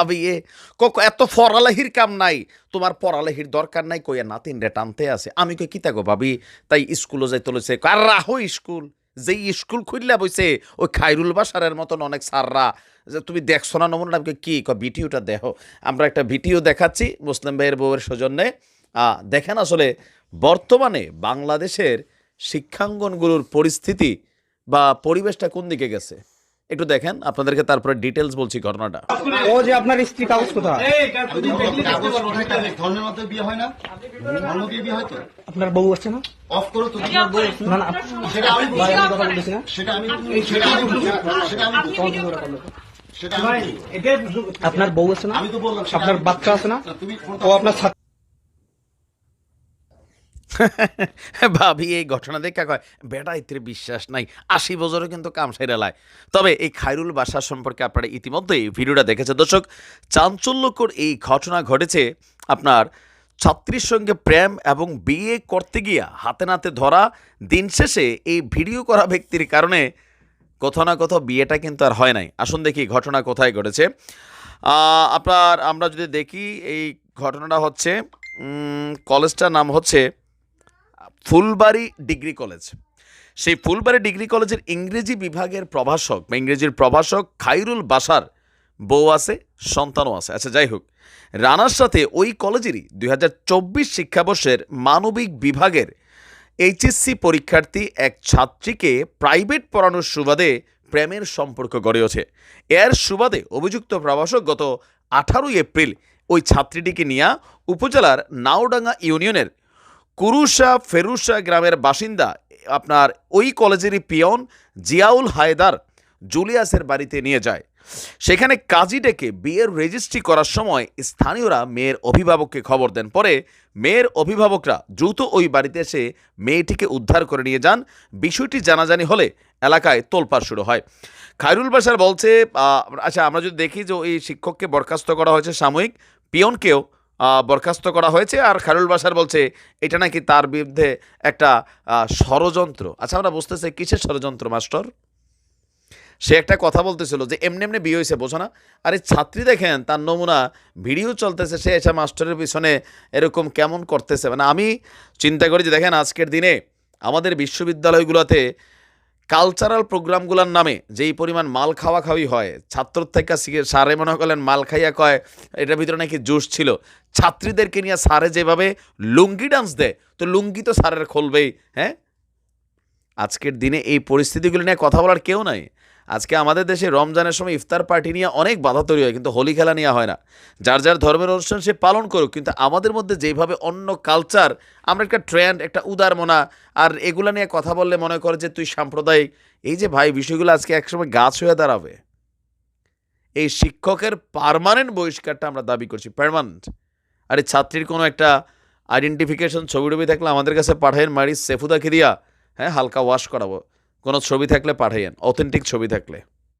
আবিয়ে। Cock, এত পড়ালেহির কাম নাই। তোমার পড়ালেহির দরকার নাই, কইয়া নাতিন রে টানতে আছে। আমি কই, কিতা গো ভাবি? তাই স্কুলও যাইতে লইছে। আর রাহো স্কুল। যেই স্কুল খুললা বইছে, ওই খাইরুল বাসারের মতন অনেক সাররা। যে তুমি দেখছ না নমুনা? আমি কি? ক ভিডিওটা দেখো। আমরা একটা ভিডিও দেখাচ্ছি মুসলিম ভাইয়ের বউয়ের সৌজন্যে। দেখেন আসলে বর্তমানে বাংলাদেশের শিক্ষাঙ্গনগুলোর পরিস্থিতি বা পরিবেশটা কোন দিকে গেছে? একটু দেখেন আপনাদেরকে তারপরে ডিটেলস বলছি ঘটনাটা। ও যে আপনার স্ত্রী কাগজ কোথায়? বিয়ে হয় না? বিয়ে হয় তো? আপনার বউ আছে না? অফ করো তো না? না সেটা আমি ভাই কথা বলতেছি না। সেটা আমি সেটা আমি সেটা আমি সেটা আমি আপনার বউ আছে না? আমি তো বললাম আপনার বাচ্চা আছে না? তুমি ও আপনার ভাবি, এই ঘটনা দেখে কয়, বেটা ইত্রে বিশ্বাস নাই। আশি বছরও কিন্তু কাম সেরালায় তবে এই খাইরুল বাসা সম্পর্কে আপনারা ইতিমধ্যেই ভিডিওটা দেখেছেন। দর্শক, চাঞ্চল্যকর এই ঘটনা ঘটেছে আপনার ছাত্রীর সঙ্গে প্রেম এবং বিয়ে করতে গিয়া হাতে নাতে ধরা। দিন শেষে এই ভিডিও করা ব্যক্তির কারণে কোথাও না কোথাও বিয়েটা কিন্তু আর হয় নাই। আসুন দেখি ঘটনা কোথায় ঘটেছে। আপনার, আমরা যদি দেখি, এই ঘটনাটা হচ্ছে কলেজটার নাম হচ্ছে ফুলবাড়ি ডিগ্রি কলেজ। সেই ফুলবাড়ি ডিগ্রি কলেজের ইংরেজি বিভাগের প্রভাষক বা ইংরেজির প্রভাষক খাইরুল বাসার বউ আছে, সন্তানও আছে। আচ্ছা যাই হোক রানার সাথে ওই কলেজেরই দুই হাজার চব্বিশ শিক্ষাবর্ষের মানবিক বিভাগের এইচএসসি পরীক্ষার্থী এক ছাত্রীকে প্রাইভেট পড়ানোর সুবাদে প্রেমের সম্পর্ক গড়ে ওঠে। এর সুবাদে অভিযুক্ত প্রভাষক গত আঠারোই এপ্রিল ওই ছাত্রীটিকে নিয়ে উপজেলার নাওডাঙ্গা ইউনিয়নের কুরুশা ফেরুশা গ্রামের বাসিন্দা, আপনার ওই কলেজেরই পিয়ন জিয়াউল হায়দার জুলিয়াসের বাড়িতে নিয়ে যায়। সেখানে কাজী ডেকে বিয়ের রেজিস্ট্রি করার সময় স্থানীয়রা মেয়ের অভিভাবককে খবর দেন। পরে মেয়ের অভিভাবকরা দ্রুত ওই বাড়িতে এসে মেয়েটিকে উদ্ধার করে নিয়ে যান। বিষয়টি জানাজানি হলে এলাকায় তোলপাড় শুরু হয়। খায়রুল বাসার বলছে আচ্ছা আমরা যদি দেখি যে ওই শিক্ষককে বরখাস্ত করা হয়েছে সাময়িক, পিয়নকেও বরখাস্ত করা হয়েছে আর খায়রুল বাসার বলছে, এটা নাকি তার বিরুদ্ধে একটা ষড়যন্ত্র। আচ্ছা আমরা বুঝতেছি কিসের ষড়যন্ত্র, মাস্টার? সে একটা কথা বলতেছিল যে, এমনি এমনি বিয়ে হয়েছে, বোঝো না। আরে, ছাত্রী দেখেন, তার নমুনা, ভিডিও চলতেছে, সে এসে মাস্টারের পিছনে এরকম কেমন করতেছে। মানে আমি চিন্তা করি যে, দেখেন, আজকের দিনে আমাদের বিশ্ববিদ্যালয়গুলোতে কালচারাল প্রোগ্রামগুলোর নামে যেই পরিমাণ মাল খাওয়া খাওয়াই হয় ছাত্র থেকে স্যারে মনে করলেন মাল খাইয়া কয়, এটার ভিতরে নাকি জুস ছিল। ছাত্রীদেরকে নিয়ে সারে যেভাবে লুঙ্গি ডান্স দেয়, তো লুঙ্গি তো সারের খোলবেই হ্যাঁ? আজকের দিনে এই পরিস্থিতিগুলি নিয়ে কথা বলার কেউ নাই। আজকে আমাদের দেশে রমজানের সময় ইফতার পার্টি নিয়ে অনেক বাধা তৈরি হয়, কিন্তু হোলি খেলা নেওয়া হয় না। যার যার ধর্মের অনুষ্ঠান সে পালন করুক, কিন্তু আমাদের মধ্যে যেভাবে অন্য কালচার আমরা একটা ট্রেন্ড একটা উদারমনা, আর এগুলা নিয়ে কথা বললে মনে করে যে তুই সাম্প্রদায়িক, এই যে ভাই বিষয়গুলো আজকে একসময় গাছ হয়ে দাঁড়াবে। এই শিক্ষকের পার্মানেন্ট বহিষ্কারটা আমরা দাবি করছি পার্মানেন্ট আর ছাত্রীর কোনো একটা আইডেন্টিফিকেশন ছবি টবি থাকলে আমাদের কাছে পাঠাইন মারি সেফুদা দিয়া। হ্যাঁ হালকা ওয়াশ করাবো। কোনো ছবি থাকলে পাঠাইয়েন অথেন্টিক ছবি থাকলে।